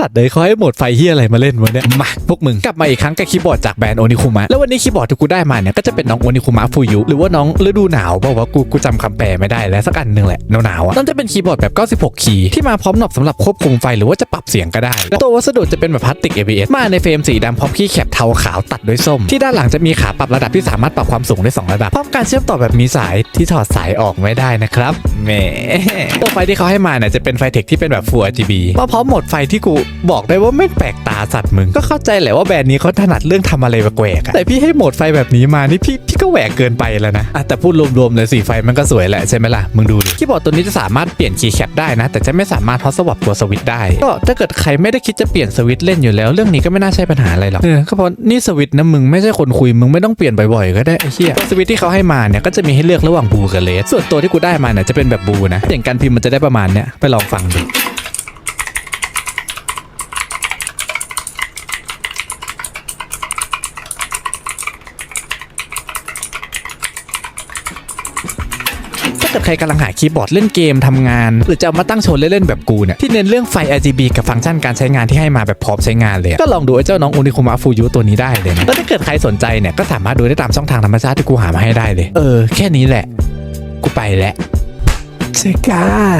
สัตว์เลยเขาให้โหมดไฟเฮียอะไรมาเล่นวะเนี่ยมาพวกมึงกลับมาอีกครั้งกับคีย์บอร์ดจากแบรนด์โอนิคุมะแล้ววันนี้คีย์บอร์ดที่กูได้มาเนี่ยก็จะเป็นน้องโอนิคุมะฟูยุหรือว่าน้องฤดูหนาวเปล่าวะกูกูจำคำแปลไม่ได้แล้วสักอันหนึ่งแหละหนาวๆอะนั่นจะเป็นคีย์บอร์ดแบบ 96 คีย์ที่มาพร้อมหนอบสำหรับควบคุมไฟหรือว่าจะปรับเสียงก็ได้แล้วตัววัสดุจะเป็นแบบพลาสติก ABS มาในเฟรมสีดำพร้อมคีย์แคปเทาขาวตัดด้วยส้ม ที่ด้านหลังจะมีขาปรับระดับที่สามารถปรับความสูงได้สองระดับพร้อมการเชื่อมต่อแบบมีสายที่ถอดสายออกไม่ได้นะครับแหมตัวไฟที่เขาให้มาเนี่ยจะเป็นไฟเทคที่เป็นแบบ Full RGB มาพร้อมโหมดไฟที่กูบอกได้ว่าไม่แปลกตาสัตว์มึง ก็เข้าใจแหละว่าแบรนด์นี้เขาถนัดเรื่องทำอะไรแปลกๆอะแต่พี่ให้โหมดไฟแบบนี้มานี่พี่พี่ก็แหวกเกินไปแล้วนะอะแต่พูดรวมๆเลยสีไฟมันก็สวยแหละใช่ไหมล่ะมึงดูดิคีย์บอร์ดตัวนี้จะสามารถเปลี่ยนคีย์แคปได้นะ แต่จะไม่สามารถฮอตสวับตัวสวิตช์ได้ ก็ถ้าเกิดใครไม่ได้คิดจะเปลี่ยนสวิตช์เล่นอยู่แล้ว เรื่องนี้ก็ไม่น่าใช่ปัญหาอะไรหรอกเออก็เพราะนี่สวิตช์นะมึงไม่ใช่คนคุยมึงไม่ต้องเปลี่ยนบ่อยๆก็ได้ไอ้เหี้ยตัวสวิตช์ที่เขาให้มาเนี่ยก็จะมีให้เลือกระหว่างบูกับเลสส่วนตัวที่กูได้มาเนี่ยจะเป็นแบบบูนะอย่างการพิมพ์มันจะได้ประมาณเนี้ยไปลองฟังดูาเกิดใครกำลังหาคีย์บอร์ดเล่นเกมทำงาน หรือจะมาตั้งโชว์เล่นๆแบบกูเนี่ยที่เน้นเรื่องไฟ RGB กับฟังก์ชันการใช้งานที่ให้มาแบบพร้อมใช้งานเลยก็ลองดูไอ้เจ้าน้องอุนิคุมะฟูยุตัวนี้ได้เลยนะแล้วถ้าเกิดใครสนใจเนี่ยก็สามารถดูได้ตามช่องทางธรรมชาติที่กูหามาให้ได้เลย เออ แค่นี้แหละ กูไปแล้วเจอกัน